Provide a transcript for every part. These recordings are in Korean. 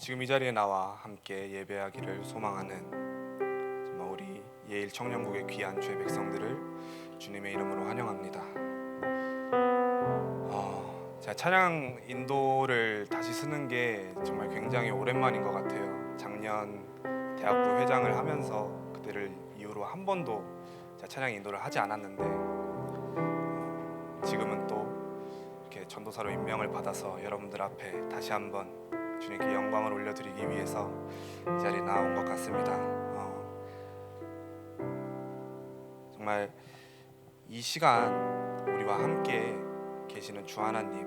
지금 이 자리에 나와 함께 예배하기를 소망하는 우리 예일 청년국의 귀한 주의 백성들을 주님의 이름으로 환영합니다. 어, 제가 찬양 인도를 다시 쓰는 게 정말 굉장히 오랜만인 것 같아요. 작년 대학부 회장을 하면서 그때를 이후로 한 번도 제가 찬양 인도를 하지 않았는데 어, 지금은 또 이렇게 전도사로 임명을 받아서 여러분들 앞에 다시 한번 주님께 영광을 올려드리기 위해서 이 자리에 나온 것 같습니다. 어, 정말 이 시간 우리와 함께 계시는 주 하나님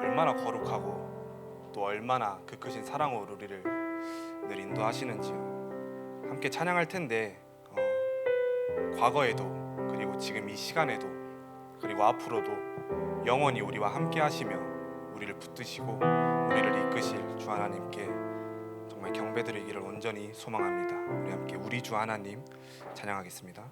얼마나 거룩하고 또 얼마나 그 크신 사랑으로 우리를 늘 인도하시는지요. 함께 찬양할 텐데 어, 과거에도 그리고 지금 이 시간에도 그리고 앞으로도 영원히 우리와 함께 하시며 우리를 붙드시고 우리를 이끄실 주 하나님께 정말 경배드리기를 온전히 소망합니다. 우리 함께 우리 주 하나님 찬양하겠습니다.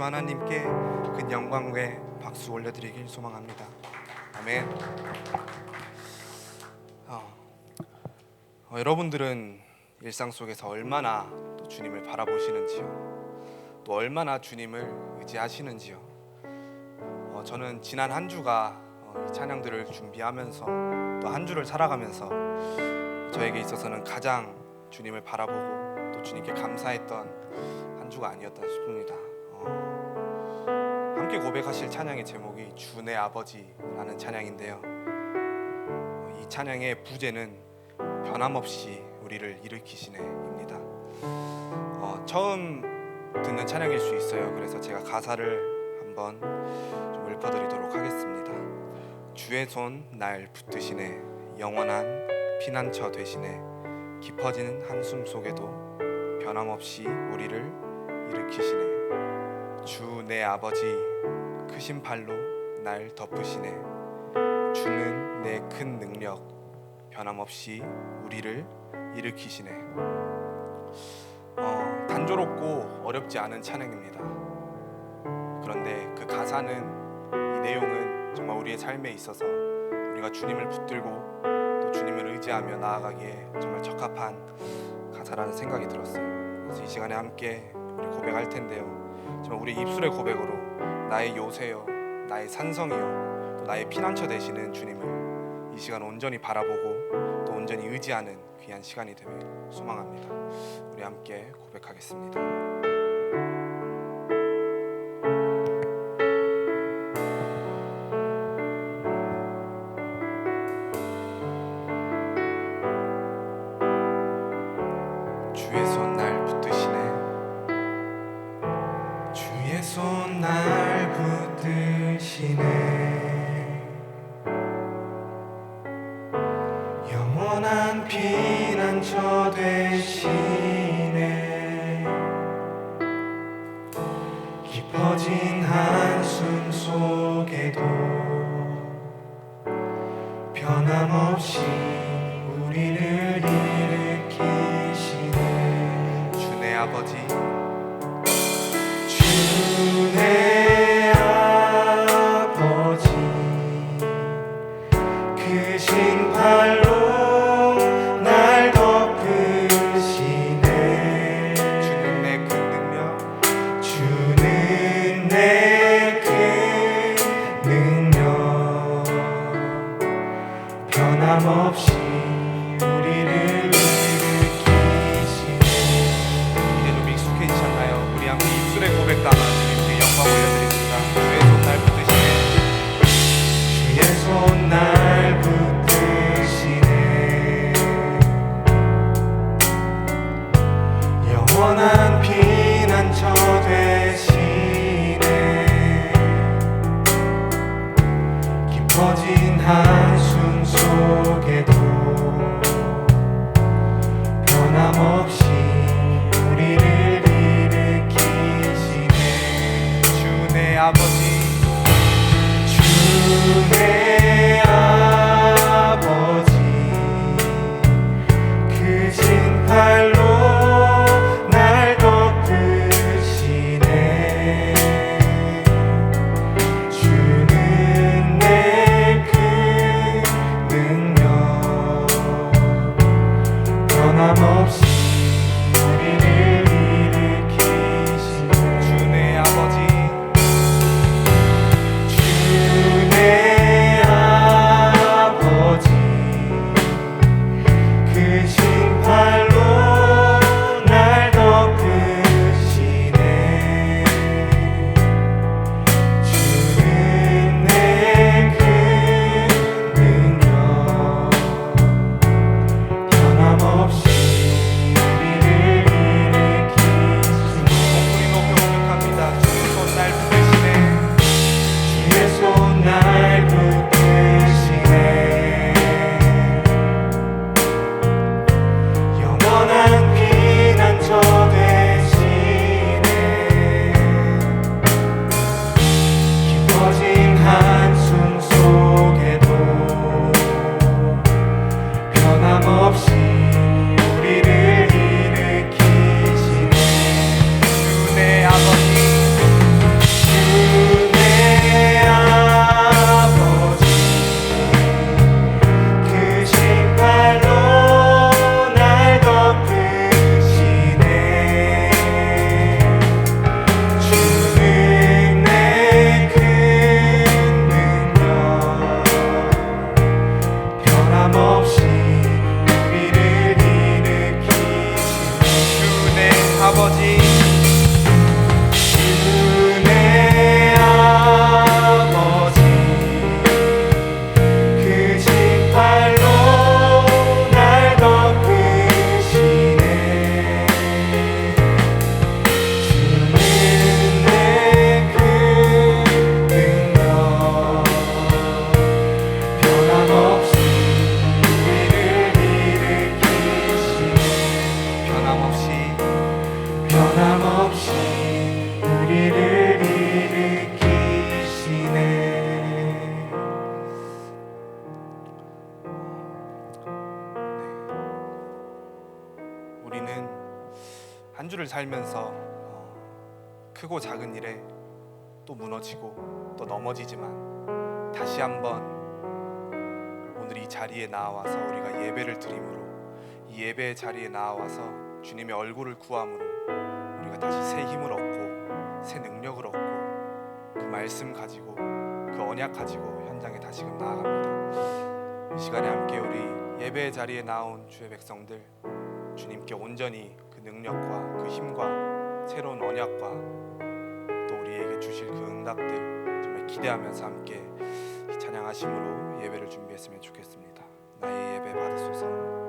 하나님께 그 영광 외 박수 올려드리길 소망합니다. 아멘. 어, 어, 여러분들은 일상 속에서 얼마나 또 주님을 바라보시는지요? 또 얼마나 주님을 의지하시는지요? 어, 저는 지난 한 주가 어, 이 찬양들을 준비하면서 또 한 주를 살아가면서 저에게 있어서는 가장 주님을 바라보고 또 주님께 감사했던 한 주가 아니었다 싶습니다. 어, 함께 고백하실 찬양의 제목이 주 내 아버지라는 찬양인데요. 어, 이 찬양의 부제는 변함없이 우리를 일으키시네입니다. 어, 처음 듣는 찬양일 수 있어요. 그래서 제가 가사를 한번 좀 읊어드리도록 하겠습니다. 주의 손 날 붙드시네 영원한 피난처 되시네 깊어지는 한숨 속에도 변함없이 우리를 일으키시네. 주 내 아버지 크신 팔로 날 덮으시네. 주는 내 큰 능력 변함없이 우리를 일으키시네. 어, 단조롭고 어렵지 않은 찬양입니다. 그런데 그 가사는 이 내용은 정말 우리의 삶에 있어서 우리가 주님을 붙들고 또 주님을 의지하며 나아가기에 정말 적합한 가사라는 생각이 들었어요. 그래서 이 시간에 함께 우리 고백할 텐데요. 정말 우리 입술의 고백으로 나의 요새요, 나의 산성이요, 또 나의 피난처 되시는 주님을 이 시간 온전히 바라보고 또 온전히 의지하는 귀한 시간이 되길 소망합니다. 우리 함께 고백하겠습니다. 아버지. 주내 입술의 고백 아버지. 살면서 어, 크고 작은 일에 또 무너지고 또 넘어지지만 다시 한번 오늘 이 자리에 나와서 우리가 예배를 드림으로 이 예배의 자리에 나와서 주님의 얼굴을 구함으로 우리가 다시 새 힘을 얻고 새 능력을 얻고 그 말씀 가지고 그 언약 가지고 현장에 다시금 나아갑니다. 이 시간에 함께 우리 예배의 자리에 나온 주의 백성들 주님께 온전히 그 능력과 그 힘과 새로운 언약과 또 우리에게 주실 그 응답들 정말 기대하면서 함께 이 찬양하심으로 예배를 준비했으면 좋겠습니다. 나의 예배 받으소서.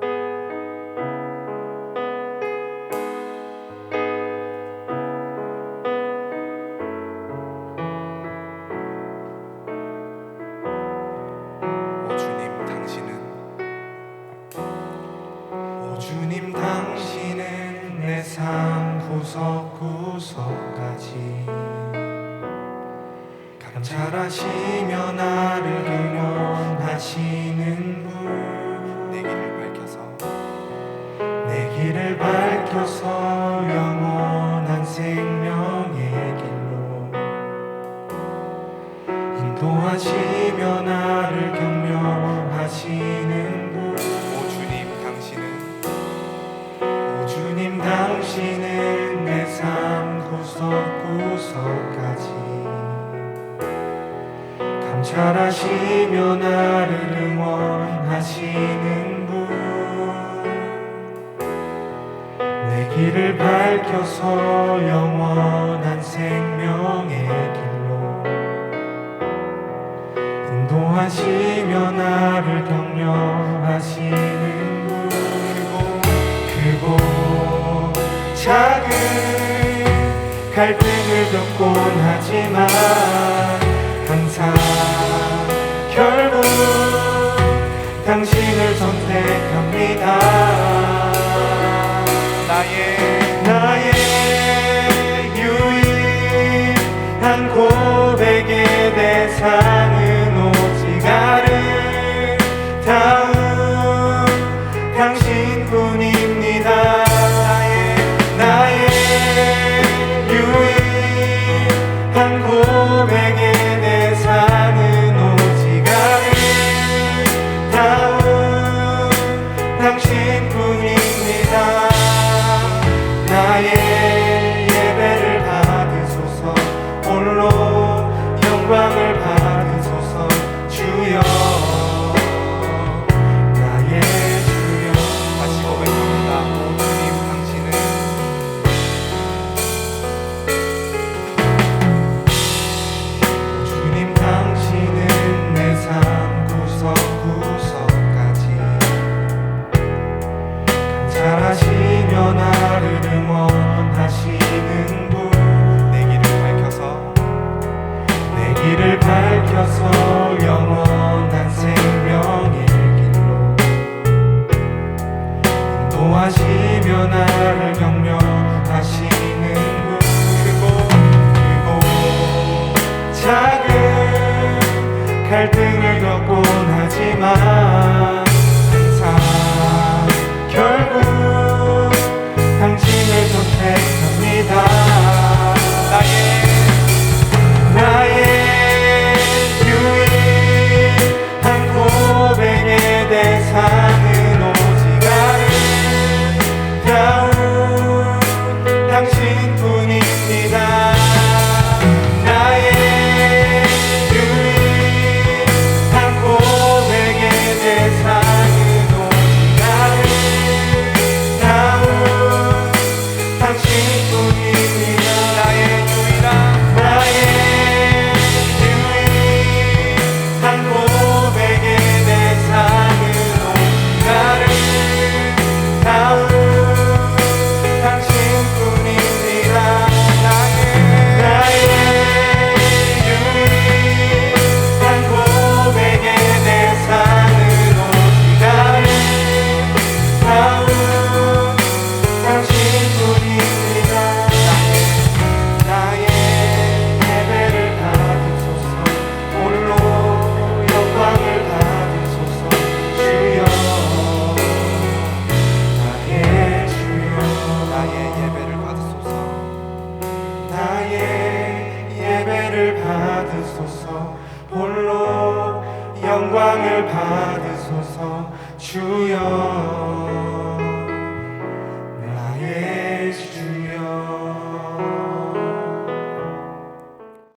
감찰하시며 나를 경영하시 나를 응원하시는 분. 내 길을 밝혀서 영원한 생명의 길로. 인도하시며 나를 격려하시는 분. 크고 작은 갈등을 겪곤 하지만 time.